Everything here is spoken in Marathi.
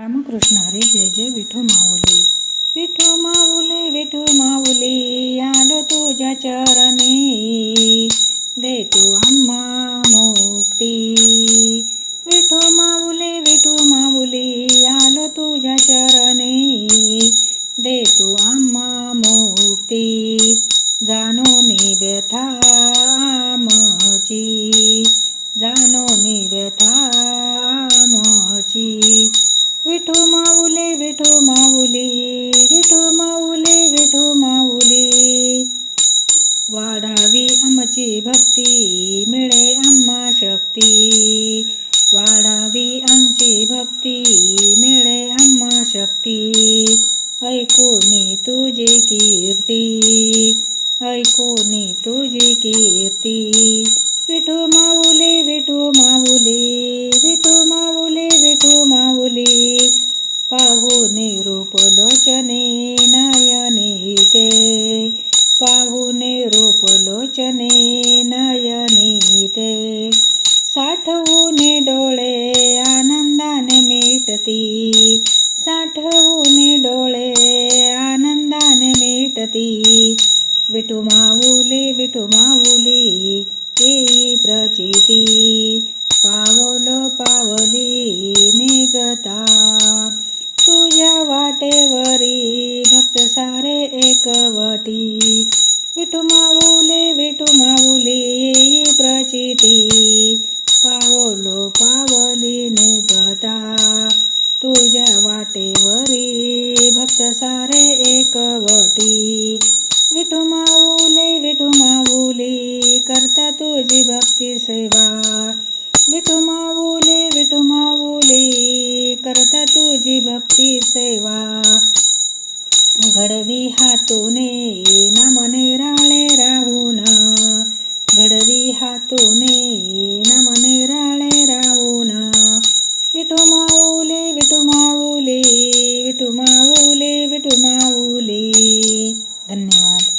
रामकृष्ण हरे जय जय विठू माऊली. विठू माऊले विठू माऊली आलो तुझ्या चरणी. दे तू आम्हा मुक्ती. विठू माऊले विठू माऊली आलो तुझ्या चरणी. दे तू आम्हा मुक्ती. जाणून व्यथा आमची. जाणून व्यथा आमची. विठू माऊले, विठू माऊली, विठू माऊले, विठू माऊली. वाढावी आमची भक्ती, मिळे आम्हा शक्ती. वाढावी आमची भक्ती, मिळे आम्हा शक्ती. ऐकूनी तुझी कीर्ती, ऐकूनी तुझी कीर्ती. पाहुणे रूप लोचने नयने ते पाहुणे रूप लोचने ते साठवूने डोळे आनंदाने मिटती. साठवूने डोळे आनंदाने मिटती. विठू माऊली विठू माऊली येई प्रचिती. पावलो पावली निगता तुझ्या वाटेवरी भक्त सारे एकवटी। विठू माऊले, विठू माऊली प्रचिती। पावलो पावली निगता तुझ्या वाटेवरी भक्त सारे एकवटी। विठू माऊले, विठू माऊली, करता तुझी भक्ती सेवा। विठू माऊली विठू माऊली तुझी सेवा. घडवी हातूने मने राळे राहून. घडवी हातोने ना मने राळे